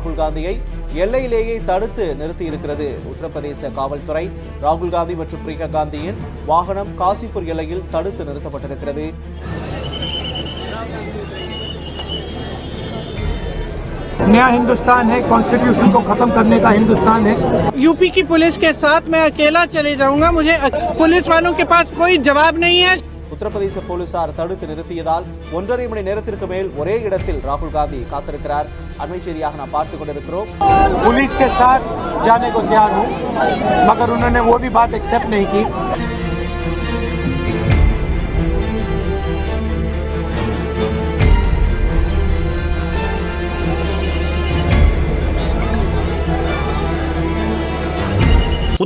ராகுல் காந்தியை எல்லையிலேயே தடுத்து நிறுத்தியிருக்கிறது உத்தரப்பிரதேச காவல்துறை ராகுல் காந்தி மற்றும் பிரியங்கா காந்தியின் வாகனம் காசிப்பூர் எல்லையில் தடுத்து நிறுத்தப்பட்டிருக்கிறது नया हिंदुस्तान है कॉन्स्टिट्यूशन को खत्म करने का हिंदुस्तान है यूपी की पुलिस के साथ मैं अकेला चले जाऊंगा मुझे पुलिस वालों के पास कोई जवाब नहीं है உத்தரப்பிரதேச போலீசார் தடுத்து நிறுத்தியதால் ஒன்றரை மணி நேரத்திற்கு மேல் ஒரே இடத்தில் ராகுல் காந்தி காத்திருக்கிறார் அண்மை செய்தியாக நாம் பார்த்துக் கொண்டிருக்கிறோம் पुलिस के साथ जाने को तैयार हूँ मगर उन्होंने वो भी बात एक्सेप्ट नहीं की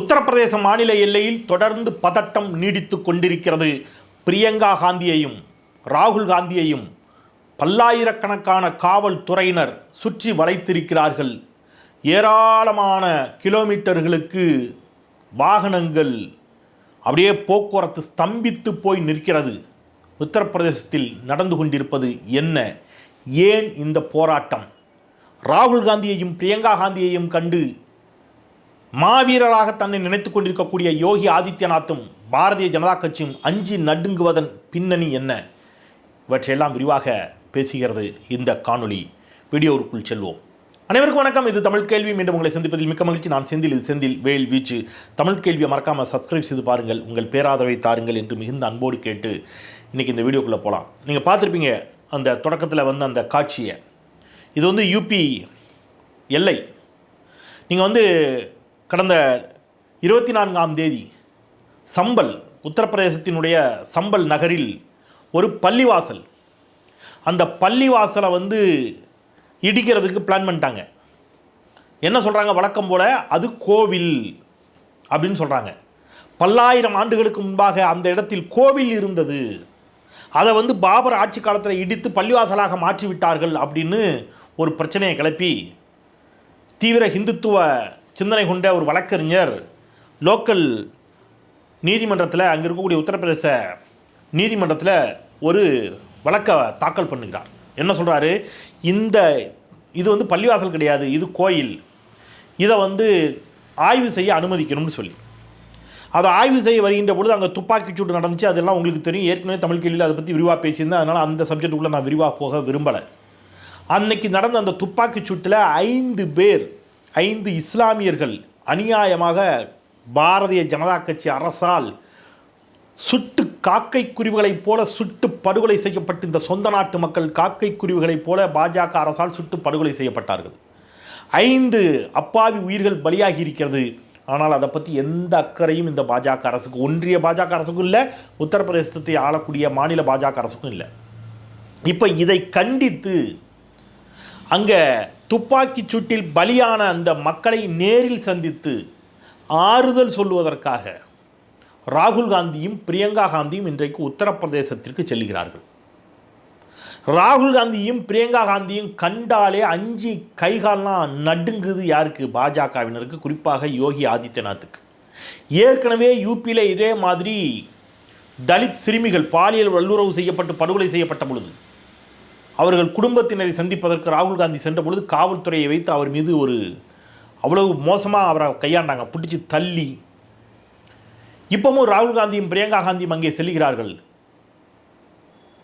உத்தரப்பிரதேச மாநில எல்லையில் தொடர்ந்து பதட்டம் நீடித்து கொண்டிருக்கிறது பிரியங்கா காந்தியையும் ராகுல் காந்தியையும் பல்லாயிரக்கணக்கான காவல்துறையினர் சுற்றி வளைத்திருக்கிறார்கள். ஏராளமான கிலோமீட்டர்களுக்கு வாகனங்கள் அப்படியே போக்குவரத்து ஸ்தம்பித்து போய் நிற்கிறது. உத்தரப்பிரதேசத்தில் நடந்து கொண்டிருப்பது என்ன? ஏன் இந்த போராட்டம்? ராகுல் காந்தியையும் பிரியங்கா காந்தியையும் கண்டு மாவீரராக தன்னை நினைத்து கொண்டிருக்கக்கூடிய யோகி ஆதித்யநாத்தும் பாரதிய ஜனதா கட்சியும் அஞ்சு நடுங்குவதன் பின்னணி என்ன? இவற்றையெல்லாம் விரிவாக பேசுகிறது இந்த காணொளி. வீடியோவிற்குள் செல்வோம். அனைவருக்கும் வணக்கம். இது தமிழ் கேள்வி. மீண்டும் உங்களை சந்திப்பதில் மிக்க மகிழ்ச்சி. நான் செந்தில். இது செந்தில் வேல் வீச்சு. தமிழ் கேள்வியை மறக்காமல் சப்ஸ்கிரைப் செய்து பாருங்கள். உங்கள் பேராதரவை தாருங்கள் என்று மிகுந்த அன்போடு கேட்டு இன்றைக்கி இந்த வீடியோக்குள்ளே போகலாம் நீங்கள் பார்த்துருப்பீங்க அந்த தொடக்கத்தில் வந்து அந்த காட்சியை. இது வந்து யூபி எல்லை. நீங்கள் வந்து கடந்த இருபத்தி நான்காம் தேதி சம்பல் உத்தரப்பிரதேசத்தினுடைய சம்பல் நகரில் ஒரு பள்ளிவாசல். அந்த பள்ளிவாசலை வந்து இடிக்கிறதுக்கு பிளான் பண்ணிட்டாங்க. என்ன சொல்கிறாங்க வழக்கம் போல் அது கோவில் அப்படின்னு சொல்கிறாங்க பல்லாயிரம் ஆண்டுகளுக்கு முன்பாக அந்த இடத்தில் கோவில் இருந்தது. அதை வந்து பாபர் ஆட்சி காலத்தில் இடித்து பள்ளிவாசலாக மாற்றி விட்டார்கள் அப்படின்னு ஒரு பிரச்சனையை கிளப்பி தீவிர ஹிந்துத்துவ சிந்தனை கொண்ட ஒரு வழக்கறிஞர் லோக்கல் நீதிமன்றத்தில் அங்கே இருக்கக்கூடிய உத்தரப்பிரதேச நீதிமன்றத்தில் ஒரு வழக்கை தாக்கல் பண்ணுகிறார். என்ன சொல்கிறாரு இந்த இது வந்து பள்ளிவாசல் கிடையாது இது கோயில். இதை வந்து ஆய்வு செய்ய அனுமதிக்கணும்னு சொல்லி. அதை ஆய்வு செய்ய வருகின்ற பொழுது அங்கே துப்பாக்கிச் சூடு நடந்துச்சு அதெல்லாம் உங்களுக்கு தெரியும். ஏற்கனவே தமிழ் கேள்வியில் அதை பற்றி விரிவாக பேசியிருந்தேன் அதனால் அந்த சப்ஜெக்ட்டுக்குள்ளே நான் விரிவாக போக விரும்பலை. அன்னைக்கு நடந்த அந்த துப்பாக்கிச்சூட்டில் ஐந்து பேர் ஐந்து இஸ்லாமியர்கள் அநியாயமாக பாரதிய ஜனதா கட்சி அரசால் சுட்டு காக்கை குருவிகளைப் போல சுட்டு படுகொலை செய்யப்பட்டு இந்த சொந்த நாட்டு மக்கள் காக்கை குருவிகளைப் போல பாஜக அரசால் சுட்டு படுகொலை செய்யப்பட்டார்கள். ஐந்து அப்பாவி உயிர்கள் பலியாகி இருக்கிறது. ஆனால் அதை பற்றி எந்த அக்கறையும் இந்த பாஜக அரசுக்கு ஒன்றிய பாஜக அரசுக்கும் இல்லை உத்தரப்பிரதேசத்தை ஆளக்கூடிய மாநில பாஜக அரசுக்கும் இல்லை. இப்போ இதை கண்டித்து அங்கே துப்பாக்கி சூட்டில் பலியான அந்த மக்களை நேரில் சந்தித்து ஆறுதல் சொல்லுவதற்காக ராகுல் காந்தியும் பிரியங்கா காந்தியும் இன்றைக்கு உத்தரப்பிரதேசத்திற்கு செல்கிறார்கள். ராகுல் காந்தியும் பிரியங்கா காந்தியும் கண்டாலே அஞ்சு கைகால்லாம் நடுங்குது யாருக்கு? பாஜகவினருக்கு குறிப்பாக யோகி ஆதித்யநாத்துக்கு. ஏற்கனவே யூபியில் இதே மாதிரி தலித் சிறுமிகள் பாலியல் வல்லுறவு செய்யப்பட்டு படுகொலை செய்யப்பட்ட பொழுது அவர்கள் குடும்பத்தினரை சந்திப்பதற்கு ராகுல் காந்தி சென்ற பொழுது காவல்துறையை வைத்து அவர் மீது ஒரு அவ்வளவு மோசமாக அவரை கையாண்டாங்க பிடிச்சி தள்ளி. இப்பவும் ராகுல் காந்தியும் பிரியங்கா காந்தியும் அங்கே செல்கிறார்கள்.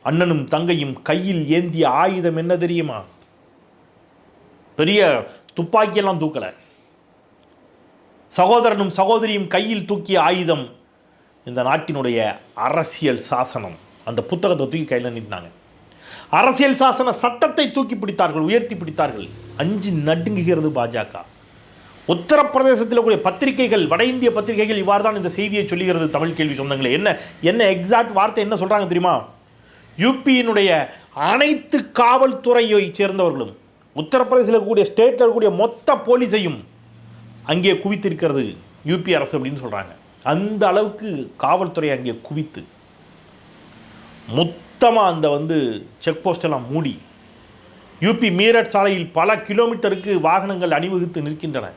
அண்ணனும் தங்கையும் கையில் ஏந்திய ஆயுதம் என்ன தெரியுமா? பெரிய துப்பாக்கியெல்லாம் தூக்கலை. சகோதரனும் சகோதரியும் கையில் தூக்கிய ஆயுதம் இந்த நாட்டினுடைய அரசியல் சாசனம். அந்த புத்தகத்தை தூக்கி கையில் நின்றாங்க அரசியல் சாசன சட்டத்தை தூக்கி பிடித்தார்கள் உயர்த்தி பிடித்தார்கள். அஞ்சு நடுங்குகிறது பாஜக. உத்தரப்பிரதேசத்தில் கூடிய பத்திரிகைகள் வட இந்திய பத்திரிகைகள் இவ்வாறு தான் இந்த செய்தியை சொல்லுகிறது தமிழ் கேள்வி சொந்தங்களே. என்ன என்ன எக்ஸாக்ட் வார்த்தை என்ன சொல்கிறாங்க தெரியுமா? யூபியினுடைய அனைத்து காவல்துறையை சேர்ந்தவர்களும் உத்தரப்பிரதேசத்தில் இருக்கக்கூடிய ஸ்டேட்டில் இருக்கக்கூடிய மொத்த போலீஸையும் அங்கே குவித்திருக்கிறது யூபி அரசு அப்படின்னு சொல்கிறாங்க அந்த அளவுக்கு காவல்துறை அங்கே குவித்து மொத்தமாக அந்த வந்து செக் போஸ்டெல்லாம் மூடி யூபி மீரட் சாலையில் பல கிலோமீட்டருக்கு வாகனங்கள் அணிவகுத்து நிற்கின்றன.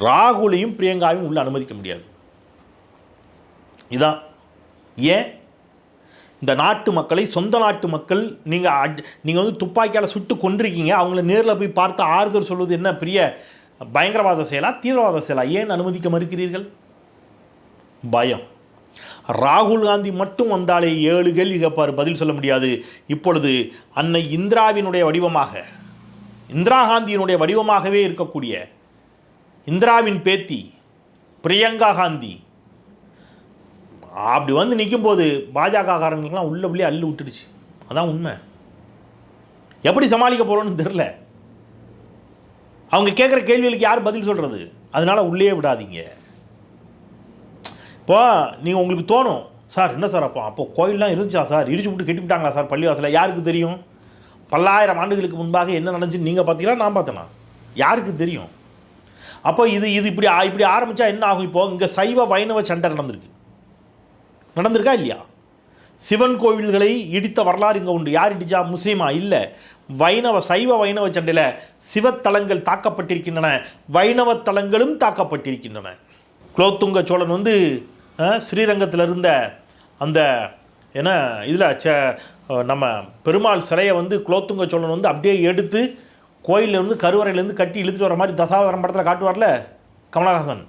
ராகுலையும் பிரியங்காவையும் உள்ள அனுமதிக்க முடியாது. இதான். ஏன்? இந்த நாட்டு மக்களை சொந்த நாட்டு மக்கள் நீங்கள் நீங்கள் வந்து துப்பாக்கியால் சுட்டு கொண்டிருக்கீங்க அவங்கள நேரில் போய் பார்த்து ஆறுதல் சொல்வது என்ன பெரிய பயங்கரவாத செயலா தீவிரவாத செயலா? ஏன் அனுமதிக்க மறுக்கிறீர்கள்? பயம். ராகுல் காந்தி மட்டும் வந்தாலே ஏழு கேள்வி கேட்பார் பதில் சொல்ல முடியாது. இப்பொழுது அன்னை இந்திராவினுடைய வடிவமாக இந்திரா காந்தியினுடைய வடிவமாகவே இருக்கக்கூடிய இந்திராவின் பேத்தி பிரியங்கா காந்தி. அப்படி வந்து நிற்கும்போது பாஜக காரங்களுக்கெல்லாம் உள்ள உள்ளே அள்ளு விட்டுடுச்சு. அதான் உண்மை. எப்படி சமாளிக்க போகிறோன்னு தெரில அவங்க கேட்குற கேள்விகளுக்கு யார் பதில் சொல்கிறது அதனால உள்ளே விடாதீங்க. இப்போ நீங்கள் உங்களுக்கு தோணும் சார் என்ன சார் அப்போ? அப்போ கோயிலெலாம் இருந்துச்சா சார்? இடிச்சு விட்டு கெட்டிவிட்டாங்களா சார் பள்ளிவாசலில் யாருக்கு தெரியும்? பல்லாயிரம் ஆண்டுகளுக்கு முன்பாக என்ன நடந்துச்சுன்னு நீங்கள் பார்த்தீங்களா? நான் பார்த்தேனா? யாருக்கு தெரியும்? அப்போ இது இது இப்படி இப்படி ஆரம்பித்தா என்ன ஆகும் இப்போ? இங்கே சைவ வைணவ சண்டை நடந்திருக்கு. நடந்திருக்கா இல்லையா? சிவன் கோவில்களை இடித்த வரலாறு இங்கே உண்டு. யார் இடிச்சா? முஸ்லீமா? இல்லை. வைணவ சைவ வைணவ சண்டையில் சிவத்தலங்கள் தாக்கப்பட்டிருக்கின்றன. வைணவ தலங்களும் தாக்கப்பட்டிருக்கின்றன. குலோத்துங்க சோழன் வந்து ஸ்ரீரங்கத்தில் இருந்த அந்த என்ன இதில் ச நம்ம பெருமாள் சிலையை வந்து குலோத்துங்க சோழன் வந்து அப்படியே எடுத்து கோயிலேருந்து கருவறையிலேருந்து கட்டி இழுத்துட்டு வர மாதிரி தசாவதாரம் படத்தில் காட்டுவார்ல? கமலஹாசன்.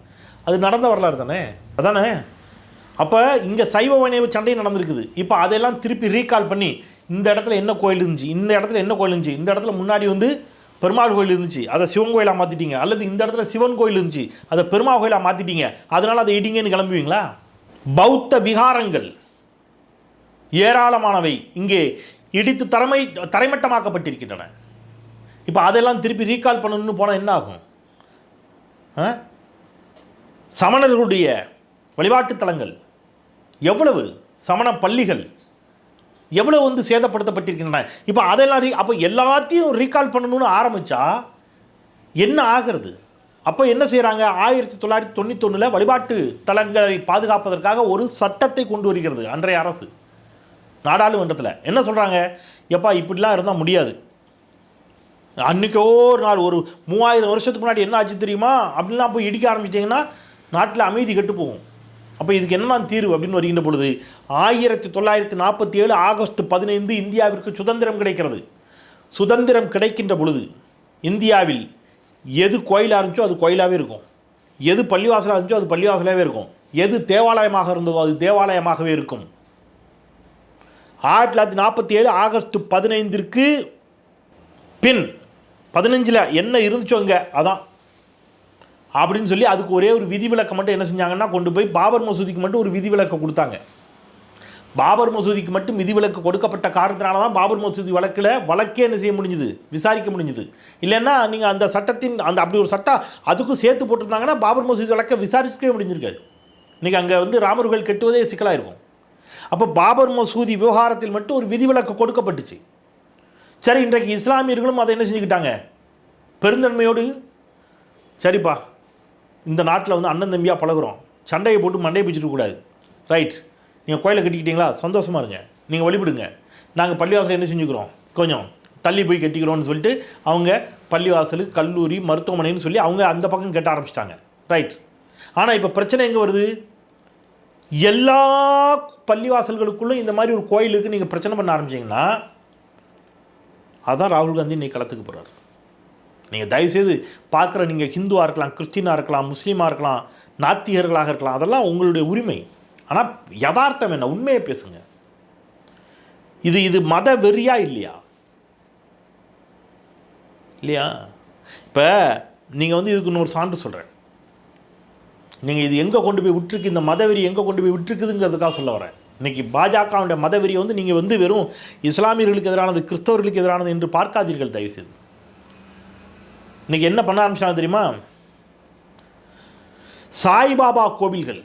அது நடந்த வரலாறு தானே? அதானே? அப்போ இங்கே சைவ வைணவ சண்டை நடந்திருக்குது. இப்போ அதெல்லாம் திருப்பி ரீகால் பண்ணி இந்த இடத்துல என்ன கோயில் இருந்துச்சு இந்த இடத்துல என்ன கோயில் இருந்துச்சு இந்த இடத்துல முன்னாடி வந்து பெருமாள் கோயில் இருந்துச்சு அதை சிவன் கோயிலாக மாற்றிட்டீங்க அல்லது இந்த இடத்துல சிவன் கோயில் இருந்துச்சு அதை பெருமாள் கோயிலாக மாற்றிட்டீங்க அதனால் அதை இடிங்கன்னு கிளம்புவீங்களா? பௌத்த விகாரங்கள். ஏராளமானவை இங்கே இடித்து தரமை தரைமட்டமாக்கப்பட்டிருக்கின்றன. இப்போ அதெல்லாம் திருப்பி ரீகால் பண்ணணும்னு போனால் என்ன ஆகும்? ஆ? சமணர்களுடைய வழிபாட்டு தலங்கள் எவ்வளவு? சமண பள்ளிகள் எவ்வளோ வந்து சேதப்படுத்தப்பட்டிருக்கின்றன? இப்போ அதெல்லாம் ரீ அப்போ எல்லாத்தையும் ரீகால் பண்ணணும்னு ஆரம்பித்தா என்ன ஆகிறது? அப்போ என்ன செய்கிறாங்க ஆயிரத்தி தொள்ளாயிரத்தி தொண்ணூத்தொன்னில் வழிபாட்டு தலங்களை பாதுகாப்பதற்காக ஒரு சட்டத்தை கொண்டு வருகிறது அன்றைய அரசு. நாடாளுமன்றத்தில். என்ன சொல்கிறாங்க எப்பா இப்படிலாம் இருந்தால் முடியாது. அன்றைக்கோ ஒரு நாள் ஒரு மூவாயிரம் வருஷத்துக்கு முன்னாடி என்ன ஆச்சு தெரியுமா? அப்படிலாம் போய் இடிக்க ஆரம்பிச்சிட்டிங்கன்னா நாட்டில் அமைதி கெட்டு போகும். அப்போ இதுக்கு என்ன தீர்வு அப்படின்னு வருகின்ற பொழுது ஆயிரத்தி தொள்ளாயிரத்தி நாற்பத்தி ஏழு ஆகஸ்ட் பதினைந்து இந்தியாவிற்கு சுதந்திரம் கிடைக்கிறது. சுதந்திரம் கிடைக்கின்ற பொழுது இந்தியாவில் எது கோயிலாக இருந்துச்சோ அது கோயிலாகவே இருக்கும். எது பள்ளிவாசலாக இருந்துச்சோ அது பள்ளிவாசலாகவே இருக்கும். எது தேவாலயமாக இருந்ததோ அது தேவாலயமாகவே இருக்கும். ஆயிரத்தி தொள்ளாயிரத்தி நாற்பத்தி ஏழு ஆகஸ்ட் பதினைந்திற்கு பின் பதினஞ்சில் என்ன இருந்துச்சோ அங்கே அதான். அப்படின்னு சொல்லி அதுக்கு ஒரே ஒரு விதிவிலக்கை மட்டும் என்ன செஞ்சாங்கன்னா கொண்டு போய் பாபர் மசூதிக்கு மட்டும் ஒரு விதிவிலக்கை கொடுத்தாங்க. பாபர் மசூதிக்கு மட்டும் விதிவிலக்கு கொடுக்கப்பட்ட காரணத்தினால தான் பாபர் மசூதி வழக்கில் வழக்கே என்ன செய்ய முடிஞ்சுது? விசாரிக்க முடிஞ்சுது. இல்லைன்னா நீங்கள் அந்த சட்டத்தின் அந்த அப்படி ஒரு சட்டம் அதுக்கும் சேர்த்து போட்டிருந்தாங்கன்னா பாபர் மசூதி வழக்கை விசாரிக்கவே முடிஞ்சிருக்காது. இன்றைக்கி அங்கே வந்து ராமர் கோயில் கட்டுவதே சிக்கலாக இருக்கும் அப்போ பாபர் மசூதி விவகாரத்தில் மட்டும் ஒரு விதிவிலக்கு கொடுக்கப்பட்டுச்சு. சரி இன்றைக்கு இஸ்லாமியர்களும் அதை என்ன செஞ்சுக்கிட்டாங்க? பெருந்தன்மையோடு சரிப்பா இந்த நாட்டில் வந்து அண்ணன் தம்பியாக பழகுறோம். சண்டையை போட்டு மண்டையை பிடிச்சிட்டு கூடாது. ரைட் நீங்கள் கோயிலை கட்டிக்கிட்டீங்களா? சந்தோஷமாக இருங்க. நீங்கள் வழிபடுங்க. நாங்கள் பள்ளிவாசல் என்ன செஞ்சுக்கிறோம்? கொஞ்சம் தள்ளி போய் கட்டிக்கிறோம்னு சொல்லிட்டு அவங்க பள்ளிவாசல் கல்லூரி மருத்துவமனைன்னு சொல்லி அவங்க அந்த பக்கம் கட்ட ஆரம்பிச்சிட்டாங்க. ரைட் ஆனால் இப்போ பிரச்சனை எங்கே வருது? எல்லா பள்ளிவாசல்களுக்குள்ளும் இந்த மாதிரி ஒரு கோயிலுக்கு நீங்கள் பிரச்சனை பண்ண ஆரம்பிச்சீங்கன்னா அதான் ராகுல் காந்தி இன்னைக்கு களத்துக்கு போகிறார் நீங்கள் தயவுசெய்து பார்க்குற நீங்கள் ஹிந்துவாக இருக்கலாம் கிறிஸ்டினாக இருக்கலாம் முஸ்லீமாக இருக்கலாம் நாத்திகர்களாக இருக்கலாம் அதெல்லாம் உங்களுடைய உரிமை. ஆனால் யதார்த்தம் என்ன? உண்மையை பேசுங்க. இது இது மத வெறியா இல்லையா? இல்லையா? இப்போ நீங்கள் வந்து இதுக்கு இன்னொரு சான்று சொல்கிறேன் நீங்கள் இது எங்கே கொண்டு போய் விட்டுருக்கு இந்த மதவெறி எங்கே கொண்டு போய் விட்டுருக்குதுங்கிறதுக்காக சொல்ல வரேன். இன்னைக்கு பாஜகவுடைய மதவெறியை வந்து நீங்கள் வந்து வெறும் இஸ்லாமியர்களுக்கு எதிரானது கிறிஸ்தவர்களுக்கு எதிரானது என்று பார்க்காதீர்கள் தயவுசெய்து. இன்னைக்கு என்ன பண்ண ஆரம்பிச்சாங்க தெரியுமா? சாய்பாபா கோவில்கள்.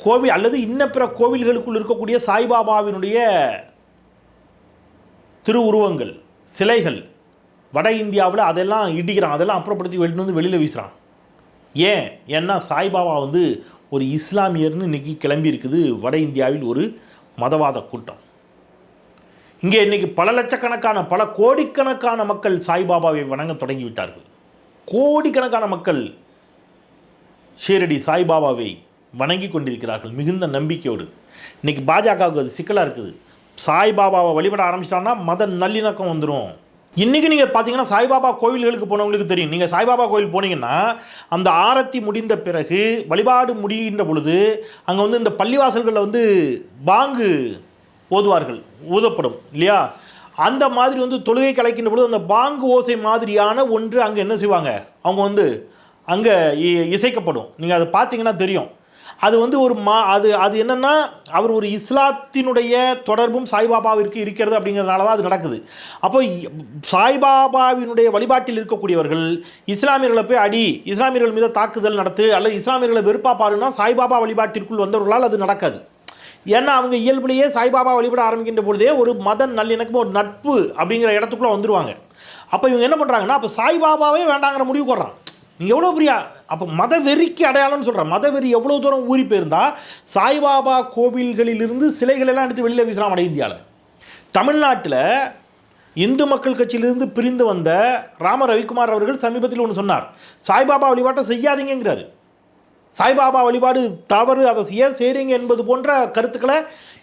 கோவில் அல்லது இன்ன பிற கோவில்களுக்குள் இருக்கக்கூடிய சாய்பாபாவினுடைய திருவுருவங்கள் சிலைகள் வட இந்தியாவில் அதெல்லாம் இடிக்கிறான் அதெல்லாம் அப்புறப்படுத்தி வெளியிட்டு வந்து வெளியில் வீசுகிறான் ஏன்? ஏன்னா சாய்பாபா வந்து ஒரு இஸ்லாமியர்னு இன்னைக்கு கிளம்பி இருக்குது வட இந்தியாவில் ஒரு மதவாத கூட்டம். இங்கே இன்னைக்கு பல லட்சக்கணக்கான பல கோடிக்கணக்கான மக்கள் சாய்பாபாவை வணங்க தொடங்கி விட்டார்கள் கோடிக்கணக்கான மக்கள் ஷீரடி சாய்பாபாவை வணங்கி கொண்டிருக்கிறார்கள் மிகுந்த நம்பிக்கையோடு. இன்னைக்கு பாஜகவுக்கு அது சிக்கலாக இருக்குது. சாய்பாபாவை வழிபட ஆரம்பிச்சிட்டான்னா மத நல்லிணக்கம் வந்துடும் இன்றைக்கி நீங்கள் பார்த்தீங்கன்னா சாய்பாபா கோவில்களுக்கு போனவங்களுக்கு தெரியும். நீங்கள் சாய்பாபா கோவில் போனீங்கன்னா அந்த ஆரத்தி முடிந்த பிறகு வழிபாடு முடிகின்ற பொழுது அங்கே வந்து இந்த பள்ளிவாசல்களில் வந்து பாங்கு ஓதுவார்கள் ஊதப்படும் இல்லையா? அந்த மாதிரி வந்து தொழுகை கலைக்கின்ற பொழுது அந்த பாங்கு ஓசை மாதிரியான ஒன்று அங்கே என்ன செய்வாங்க? அவங்க வந்து அங்கே இசைக்கப்படும். நீங்கள் அதை பார்த்தீங்கன்னா தெரியும். அது வந்து ஒரு மா அது அது என்னென்னா அவர் ஒரு இஸ்லாத்தினுடைய தொடர்பும் சாய்பாபாவிற்கு இருக்கிறது அப்படிங்கிறதுனால தான் அது நடக்குது. அப்போ சாய்பாபாவினுடைய வழிபாட்டில் இருக்கக்கூடியவர்கள் இஸ்லாமியர்களை போய் அடி இஸ்லாமியர்கள் மீது தாக்குதல் நடத்து அல்லது இஸ்லாமியர்களை வெறுப்பாக பாருன்னா சாய்பாபா வழிபாட்டிற்குள் வந்தவர்களால் அது நடக்காது. ஏன்னா அவங்க இயல்பிலேயே சாய்பாபா வழிபட ஆரம்பிக்கின்ற பொழுதே ஒரு மத நல்லிணக்கம் ஒரு நட்பு அப்படிங்கிற இடத்துக்குள்ளே வந்துருவாங்க. அப்போ இவங்க என்ன பண்ணுறாங்கன்னா அப்போ சாய்பாபாவே வேண்டாங்கிற முடிவு வர்றான் நீங்கள் எவ்வளோ பெரிய அப்போ மத வெறிக்கு அடையாளம்னு சொல்கிறேன் மத வெறி எவ்வளோ தூரம் ஊறி போயிருந்தா சாய்பாபா கோவில்களிலிருந்து சிலைகளெல்லாம் எடுத்து வெளியில் வீசலாம் வட இந்தியாவில் தமிழ்நாட்டில் இந்து மக்கள் கட்சியிலிருந்து பிரிந்து வந்த ராம ரவிக்குமார் அவர்கள் சமீபத்தில் ஒன்று சொன்னார். சாய்பாபா வழிபாட்டை செய்யாதீங்கிறாரு சாய்பாபா வழிபாடு தவறு அதை ஏன் செய்கிறீங்க என்பது போன்ற கருத்துக்களை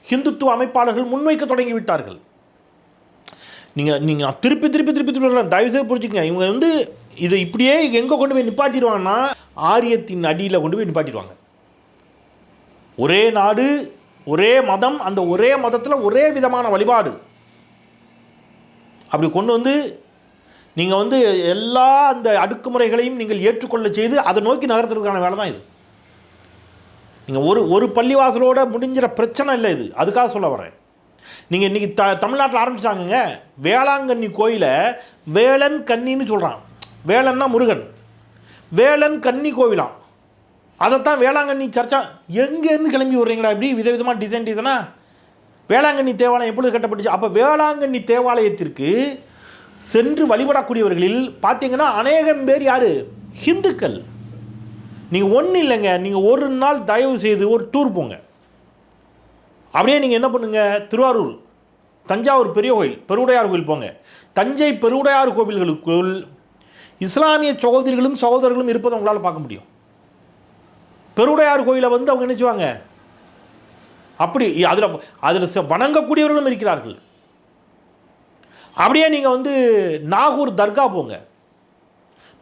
ஹிந்துத்துவ அமைப்பாளர்கள் முன்வைக்க தொடங்கி விட்டார்கள். நீங்கள் நீங்கள் திருப்பி திருப்பி திருப்பி திருப்பி தயவுசெய்து புரிஞ்சுக்கங்க. இவங்க வந்து இதை இப்படியே எங்கே கொண்டு போய் நிப்பாட்டிடுவாங்கன்னா ஆரியத்தின் அடியில் கொண்டு போய் நிப்பாட்டிடுவாங்க. ஒரே நாடு ஒரே மதம் அந்த ஒரே மதத்தில் ஒரே விதமான வழிபாடு. அப்படி கொண்டு வந்து நீங்கள் வந்து எல்லா அந்த அடுக்குமுறைகளையும் நீங்கள் ஏற்றுக்கொள்ள செய்து அதை நோக்கி நகர்த்துறதுக்கான வேலை தான் இது. நீங்கள் ஒரு ஒரு பள்ளிவாசலோட முடிஞ்சிற பிரச்சனை இல்லை இது. அதுக்காக சொல்ல வரேன் நீங்கள் இன்றைக்கி த தமிழ்நாட்டில் ஆரம்பிச்சிட்டாங்கங்க. வேளாங்கண்ணி கோயிலை வேளன் கன்னின்னு சொல்கிறான் வேலன்னா முருகன். வேலன் கன்னி கோவிலாம் அதைத்தான் வேளாங்கண்ணி சர்ச்சா எங்கேருந்து கிளம்பி விடுறீங்களா இப்படி விதவிதமாக டிசைன் டிசைனாக வேளாங்கண்ணி தேவாலயம் எப்பொழுது கட்டப்பட்டுச்சு? அப்போ வேளாங்கண்ணி தேவாலயத்திற்கு சென்று வழிபடக்கூடியவர்களில் பார்த்தீங்கன்னா அநேகம் பேர் யார்? ஹிந்துக்கள். நீங்கள் ஒன்றும் இல்லைங்க நீங்கள் ஒரு நாள் தயவு செய்து ஒரு டூர் போங்க. அப்படியே நீங்கள் என்ன பண்ணுங்கள் திருவாரூர் தஞ்சாவூர் பெரிய கோயில் பெருவுடையார் கோயில் போங்க. தஞ்சை பெருவுடையார் கோவில்களுக்குள் இஸ்லாமிய சகோதரிகளும் சகோதரர்களும் இருப்பதை உங்களால் பார்க்க முடியும். பெருவுடையார் கோயிலை வந்து அவங்க நினச்சுவாங்க அப்படி அதில் அதில் வணங்கக்கூடியவர்களும் இருக்கிறார்கள். அப்படியே நீங்கள் வந்து நாகூர் தர்கா போங்க.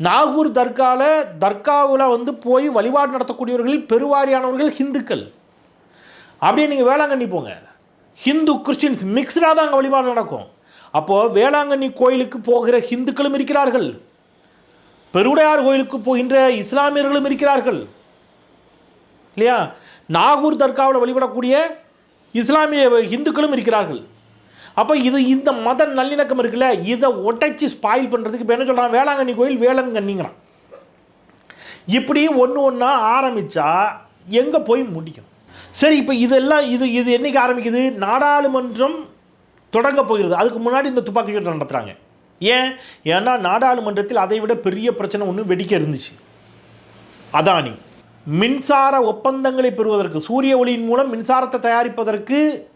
நாகூர் தர்காவில் தர்காவில் வந்து போய் வழிபாடு நடத்தக்கூடியவர்களில் பெருவாரியானவர்கள் ஹிந்துக்கள். அப்படியே நீங்கள் வேளாங்கண்ணி போங்க. ஹிந்து கிறிஸ்டின்ஸ் மிக்ஸ்டாக தான் அங்கே வழிபாடு நடக்கும். அப்போது வேளாங்கண்ணி கோயிலுக்கு போகிற ஹிந்துக்களும் இருக்கிறார்கள். பெருவுடையார் கோயிலுக்கு போகின்ற இஸ்லாமியர்களும் இருக்கிறார்கள். இல்லையா? நாகூர் தர்காவில் வழிபடக்கூடிய இஸ்லாமிய இந்துக்களும் இருக்கிறார்கள். அப்போ இது இந்த மத நல்லிணக்கம் இருக்குல்ல? இதை உடைச்சி ஸ்பாயில் பண்ணுறதுக்கு இப்போ என்ன சொல்கிறான் வேளாங்கண்ணி கோயில் வேளாங்கண்ணிங்கிறான். இப்படி ஒன்று ஒன்றா ஆரம்பித்தா எங்கே போய் முடியும்? சரி இப்போ இதெல்லாம் இது இது என்னைக்கு ஆரம்பிக்குது? நாடாளுமன்றம் தொடங்க போகிறது. அதுக்கு முன்னாடி இந்த துப்பாக்கி சூடு நடத்துகிறாங்க ஏன்? ஏன்னா நாடாளுமன்றத்தில் அதை விட பெரிய பிரச்சனை ஒன்று வெடிக்க இருந்துச்சு. அதானி. மின்சார ஒப்பந்தங்களை பெறுவதற்கு சூரிய ஒளியின் மூலம் மின்சாரத்தை தயாரிப்பதற்கு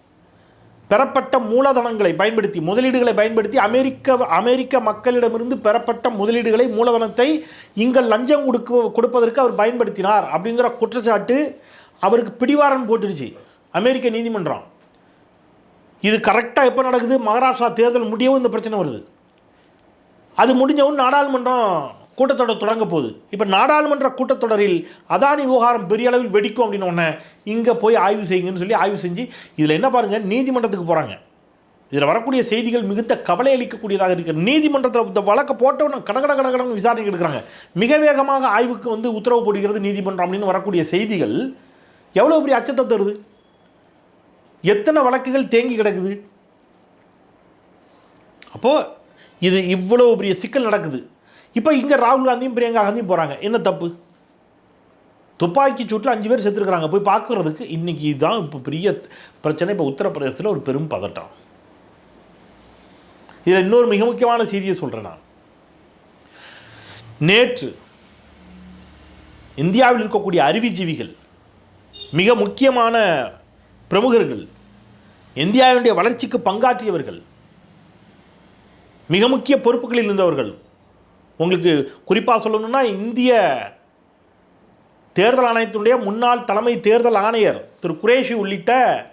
பெறப்பட்ட மூலதனங்களை பயன்படுத்தி முதலீடுகளை பயன்படுத்தி அமெரிக்க அமெரிக்க மக்களிடமிருந்து பெறப்பட்ட முதலீடுகளை மூலதனத்தை இங்கே லஞ்சம் கொடுக்க கொடுப்பதற்கு அவர் பயன்படுத்தினார் அப்படிங்கிற குற்றச்சாட்டு அவருக்கு பிடிவாரன் போட்டுடுச்சு. அமெரிக்க நீதிமன்றம். இது கரெக்டாக எப்போ நடக்குது? மகாராஷ்டிரா தேர்தல் முடியவும் இந்த பிரச்சனை வருது. அது முடிஞ்சவும் நாடாளுமன்றம் கூட்டத்தொடர் தொடங்க போகுது. இப்போ நாடாளுமன்ற கூட்டத்தொடரில் அதானி விவகாரம் பெரிய அளவில் வெடிக்கும் அப்படின்னு ஒன்று இங்கே போய் ஆய்வு செய்யுங்கன்னு சொல்லி ஆய்வு செஞ்சு இதில் என்ன பாருங்கள் நீதிமன்றத்துக்கு போகிறாங்க இதில் வரக்கூடிய செய்திகள் மிகுந்த கவலை அளிக்கக்கூடியதாக இருக்குது நீதிமன்றத்தில் இந்த வழக்கை போட்டவன கடகட கடகடன்னு விசாரணைக்கு எடுக்கிறாங்க. மிக வேகமாக ஆய்வுக்கு வந்து உத்தரவு போடுகிறது நீதிமன்றம் அப்படின்னு வரக்கூடிய செய்திகள் எவ்வளோ பெரிய அச்சத்தை தருது? எத்தனை வழக்குகள் தேங்கி கிடக்குது? அப்போது இது இவ்வளோ பெரிய சிக்கல் நடக்குது. இப்போ இங்கே ராகுல் காந்தியும் பிரியங்கா காந்தியும் போகிறாங்க என்ன தப்பு? துப்பாக்கி சூட்டில் அஞ்சு பேர் செத்துருக்குறாங்க. போய் பார்க்குறதுக்கு இன்றைக்கி தான் இப்போ பெரிய பிரச்சனை. இப்போ உத்தரப்பிரதேசத்தில் ஒரு பெரும் பதட்டம். இதில் இன்னொரு மிக முக்கியமான செய்தியை சொல்கிறேன் நான். நேற்று இந்தியாவில் இருக்கக்கூடிய அறிவிஜீவிகள் மிக முக்கியமான பிரமுகர்கள் இந்தியாவினுடைய வளர்ச்சிக்கு பங்காற்றியவர்கள் மிக முக்கிய பொறுப்புகளில் இருந்தவர்கள். உங்களுக்கு குறிப்பாக சொல்லணும்னா இந்திய தேர்தல் ஆணையத்தினுடைய முன்னாள் தலைமை தேர்தல் ஆணையர் திரு குரேஷி உள்ளிட்ட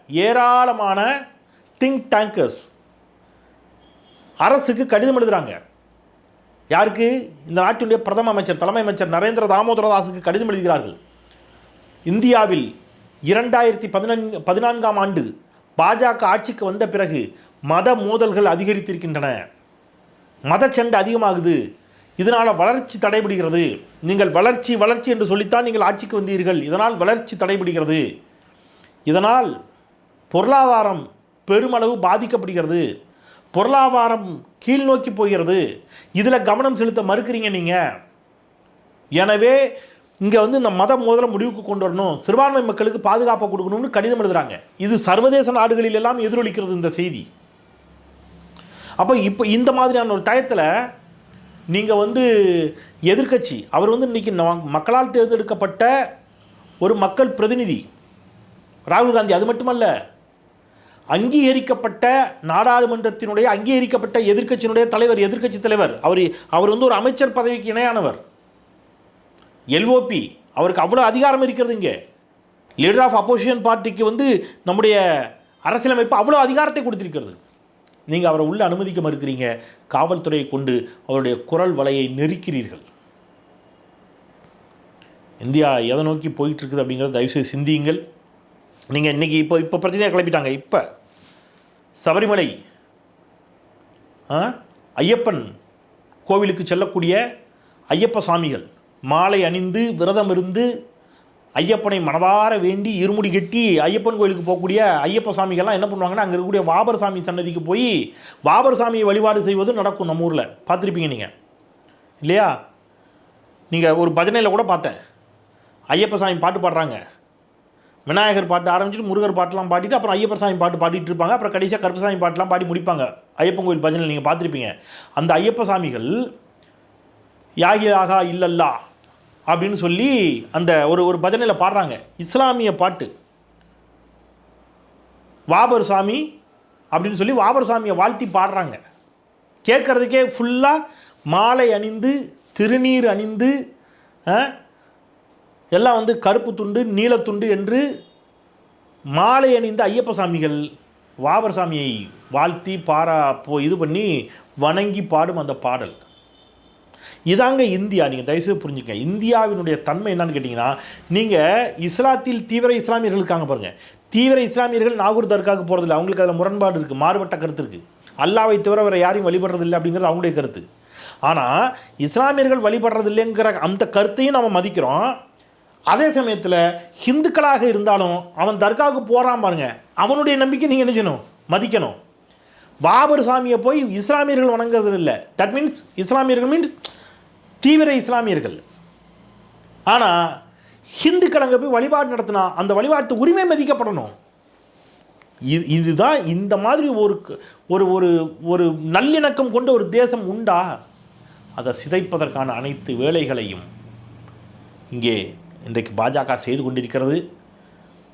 ஏராளமான திங்க் டேங்கர்ஸ் அரசுக்கு கடிதம் எழுதுகிறாங்க யாருக்கு? இந்த நாட்டினுடைய பிரதம அமைச்சர் தலைமை அமைச்சர் நரேந்திர தாமோதரதாஸுக்கு கடிதம் எழுதுகிறார்கள். இந்தியாவில் இரண்டாயிரத்தி பதினான்கு பதினான்காம் ஆண்டு பாஜக ஆட்சிக்கு வந்த பிறகு மத மோதல்கள் அதிகரித்திருக்கின்றன. மதச்சண்டை அதிகமாகுது. இதனால் வளர்ச்சி தடைபடுகிறது. நீங்கள் வளர்ச்சி வளர்ச்சி என்று சொல்லித்தான் நீங்கள் ஆட்சிக்கு வந்தீர்கள். இதனால் வளர்ச்சி தடைபடுகிறது. இதனால் பொருளாதாரம் பெருமளவு பாதிக்கப்படுகிறது. பொருளாதாரம் கீழ் நோக்கி போகிறது. இதில் கவனம் செலுத்த மறுக்கிறீங்க நீங்கள் எனவே இங்கே வந்து இந்த மதம் முதல்ல முடிவுக்கு கொண்டு வரணும். சிறுபான்மை மக்களுக்கு பாதுகாப்பை கொடுக்கணும்னு கடிதம் எழுதுகிறாங்க இது சர்வதேச நாடுகளில் எல்லாம் எதிரொலிக்கிறது இந்த செய்தி. அப்போ இப்போ இந்த மாதிரியான ஒரு டயத்தில் நீங்கள் வந்து எதிர்க்கட்சி அவர் வந்து இன்னைக்கு மக்களால் தேர்ந்தெடுக்கப்பட்ட ஒரு மக்கள் பிரதிநிதி ராகுல் காந்தி அது மட்டுமல்ல அங்கீகரிக்கப்பட்ட நாடாளுமன்றத்தினுடைய அங்கீகரிக்கப்பட்ட எதிர்க்கட்சியினுடைய தலைவர் எதிர்க்கட்சி தலைவர் அவர் அவர் வந்து ஒரு அமைச்சர் பதவிக்கு இணையானவர். எல்ஓபி அவருக்கு அவ்வளோ அதிகாரம் இருக்கிறது இங்கே. லீடர் ஆஃப் அப்போசிஷன் பார்ட்டிக்கு வந்து நம்முடைய அரசியலமைப்பு அவ்வளோ அதிகாரத்தை கொடுத்திருக்கிறது. நீங்கள் அவரை உள்ளே அனுமதிக்க மறுக்கிறீங்க. காவல்துறையை கொண்டு அவருடைய குரல் வலையை நெருக்கிறீர்கள். இந்தியா எதை நோக்கி போயிட்டு இருக்குது அப்படிங்கிறத தயவுசெய்து சிந்தியுங்கள். நீங்கள் இன்றைக்கி இப்போ இப்போ பிரச்சனையாக கிளப்பிட்டாங்க. இப்போ சபரிமலை ஆ? ஐயப்பன் கோவிலுக்கு செல்லக்கூடிய ஐயப்ப சாமிகள் மாலை அணிந்து விரதம் இருந்து ஐயப்பனை மனதார வேண்டி இருமுடி கட்டி ஐயப்பன் கோயிலுக்கு போகக்கூடிய ஐயப்ப சாமிகள்லாம் என்ன பண்ணுவாங்கன்னா அங்கே இருக்கக்கூடிய வாபர் சாமி சன்னதிக்கு போய் வாபர் சாமியை வழிபாடு செய்வது நடக்கும் நம்ம ஊரில். பார்த்துருப்பீங்க நீங்கள் இல்லையா? நீங்கள் ஒரு பஜனையில் கூட பார்த்தேன். ஐயப்ப சாமி பாட்டு பாடுறாங்க. விநாயகர் பாட்டு ஆரம்பிச்சுட்டு முருகர் பாட்டெலாம் பாடிட்டு அப்புறம் ஐயப்பர் சாமி பாட்டு பாடிட்டு இருப்பாங்க. அப்புறம் கடைசியாக கருப்பசாமி பாட்டெலாம் பாடி முடிப்பாங்க. ஐயப்பன் கோயில் பஜனையில் நீங்கள் பார்த்துருப்பீங்க. அந்த ஐயப்ப சாமிகள் யாகியாகா இல்லல்லா அப்படின்னு சொல்லி அந்த ஒரு ஒரு பஜனையில் பாடுறாங்க. இஸ்லாமிய பாட்டு. வாபர் சாமி அப்படின்னு சொல்லி வாபர் சாமியை வாழ்த்தி பாடுறாங்க. கேட்குறதுக்கே ஃபுல்லாக மாலை அணிந்து திருநீர் அணிந்து எல்லாம் வந்து கருப்பு துண்டு நீலத்துண்டு என்று மாலை அணிந்த ஐயப்ப சாமிகள் வாபர் சாமியை வாழ்த்தி பாரா போ இது பண்ணி வணங்கி பாடும் அந்த பாடல். இதாங்க இந்தியா. நீங்கள் தயவுசெய்து புரிஞ்சுக்க இந்தியாவினுடைய தன்மை என்னன்னு கேட்டிங்கன்னா நீங்கள் இஸ்லாத்தில் தீவிர இஸ்லாமியர்கள் இருக்காங்க பாருங்கள் தீவிர இஸ்லாமியர்கள் நாகூர் தர்காவுக்கு போகிறதில்ல அவங்களுக்கு அதில் முரண்பாடு இருக்குது மாறுபட்ட கருத்து இருக்குது அல்லாவை தவிர வேறு யாரையும் வழிபடுறதில்லை அப்படிங்கிறது அவங்களுடைய கருத்து. ஆனால் இஸ்லாமியர்கள் வழிபடுறதில்லைங்கிற அந்த கருத்தையும் நம்ம மதிக்கிறோம். அதே சமயத்தில் ஹிந்துக்களாக இருந்தாலும் அவன் தர்காவுக்கு போகிறான் பாருங்க. அவனுடைய நம்பிக்கை நீங்கள் என்ன செய்யணும்? மதிக்கணும். பாபர் சாமியை போய் இஸ்லாமியர்கள் வணங்குறது இல்லை தட் மீன்ஸ் இஸ்லாமியர்கள் மீன்ஸ் தீவிர இஸ்லாமியர்கள். ஆனால் ஹிந்துக்கள் அங்கே போய் வழிபாடு நடத்தினா அந்த வழிபாட்டு உரிமை மதிக்கப்படணும். இது இதுதான் இந்த மாதிரி ஒரு ஒரு ஒரு ஒரு நல்லிணக்கம் கொண்ட ஒரு தேசம் உண்டா? அதை சிதைப்பதற்கான அனைத்து வேலைகளையும் இங்கே இன்றைக்கு பாஜக செய்து கொண்டிருக்கிறது.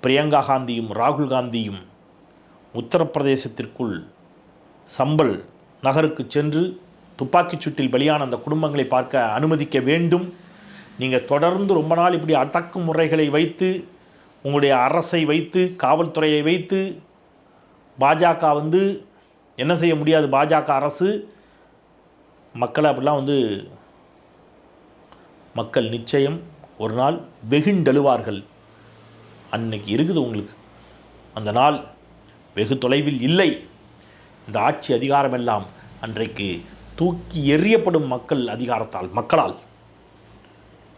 பிரியங்கா காந்தியும் ராகுல் காந்தியும் உத்தரப்பிரதேசத்திற்குள் சம்பல் நகருக்கு சென்று துப்பாக்கிச் சூட்டில் பலியான அந்த குடும்பங்களை பார்க்க அனுமதிக்க வேண்டும். நீங்கள் தொடர்ந்து ரொம்ப நாள் இப்படி அடக்கு முறைகளை வைத்து உங்களுடைய அரசை வைத்து காவல்துறையை வைத்து பாஜக வந்து என்ன செய்ய முடியாது? பாஜக அரசு மக்களை அப்படிலாம் வந்து மக்கள் நிச்சயம் ஒரு நாள் வெகுண்டழுவார்கள். அன்னைக்கு இருக்குது உங்களுக்கு. அந்த நாள் வெகு தொலைவில் இல்லை. இந்த ஆட்சி அதிகாரமெல்லாம் அன்றைக்கு தூக்கி எறியப்படும் மக்கள் அதிகாரத்தால் மக்களால்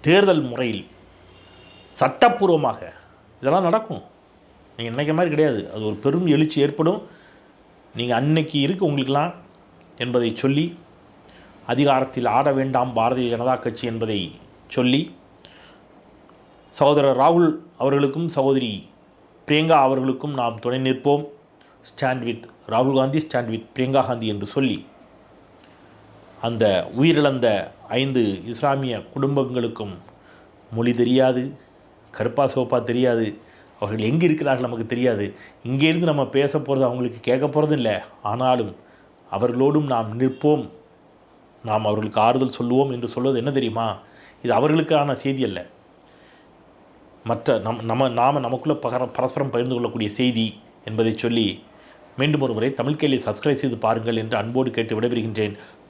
தேர்தல் முறையில் சட்டப்பூர்வமாக இதெல்லாம் நடக்கும். நீங்கள் நினைக்கிற மாதிரி கிடையாது. அது ஒரு பெரும் எழுச்சி ஏற்படும். நீங்கள் அன்னைக்கு இருக்கு உங்களுக்கெல்லாம் என்பதை சொல்லி அதிகாரத்தில் ஆட வேண்டாம் பாரதிய ஜனதா கட்சி என்பதை சொல்லி சகோதரர் ராகுல் அவர்களுக்கும் சகோதரி பிரியங்கா அவர்களுக்கும் நாம் துணை நிற்போம். ஸ்டாண்ட் வித் ராகுல் காந்தி ஸ்டாண்ட் வித் பிரியங்கா காந்தி என்று சொல்லி அந்த உயிரிழந்த ஐந்து இஸ்லாமிய குடும்பங்களுக்கும் மொழி தெரியாது கருப்பா சோப்பா தெரியாது. அவர்கள் எங்கே இருக்கிறார்கள் நமக்கு தெரியாது. இங்கேருந்து நம்ம பேச போகிறது அவங்களுக்கு கேட்க போகிறது இல்லை ஆனாலும் அவர்களோடும் நாம் நிற்போம். நாம் அவர்களுக்கு ஆறுதல் சொல்லுவோம் என்று சொல்வது என்ன தெரியுமா? இது அவர்களுக்கான செய்தி அல்ல. மற்ற நம் நம்ம நாம் நமக்குள்ளே பகர பரஸ்பரம் பகிர்ந்து கொள்ளக்கூடிய செய்தி என்பதை சொல்லி மீண்டும் ஒரு முறை தமிழ் கேள்வி சப்ஸ்கிரைப் செய்து பாருங்கள் என்று அன்போடு கேட்டு விடைபெறுகின்றேன்.